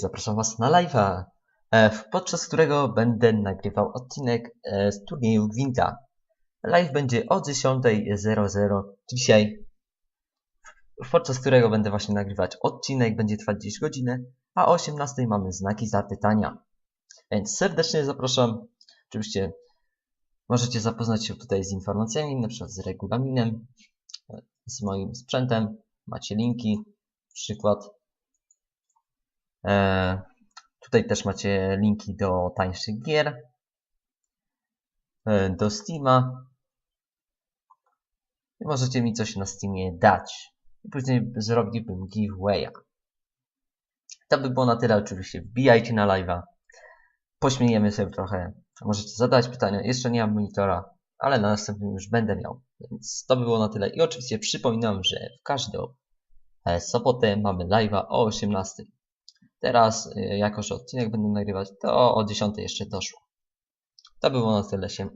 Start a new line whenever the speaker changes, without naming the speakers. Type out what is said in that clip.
zapraszam Was na live'a, e, podczas którego będę nagrywał odcinek e, z turnieju Gwinta. Live będzie o 10.00 dzisiaj, podczas którego będę właśnie nagrywać odcinek, będzie trwać gdzieś godzinę, a o 18.00 mamy znaki zapytania. Więc serdecznie zapraszam. Oczywiście możecie zapoznać się tutaj z informacjami, na przykład z regulaminem, z moim sprzętem. Macie linki, przykład. E, tutaj też macie linki do tańszych gier, e, do Steama. I możecie mi coś na Steamie dać. I później zrobiłbym giveawaya. To by było na tyle. Oczywiście wbijajcie na live'a. Pośmiejemy sobie trochę. Możecie zadać pytania. Jeszcze nie mam monitora, ale na następnym już będę miał. Więc to by było na tyle. I oczywiście przypominam, że w każdą e, sobotę mamy live'a o 18. Teraz, e, jako że odcinek będę nagrywać, to o 10 jeszcze doszło. To by było na tyle się.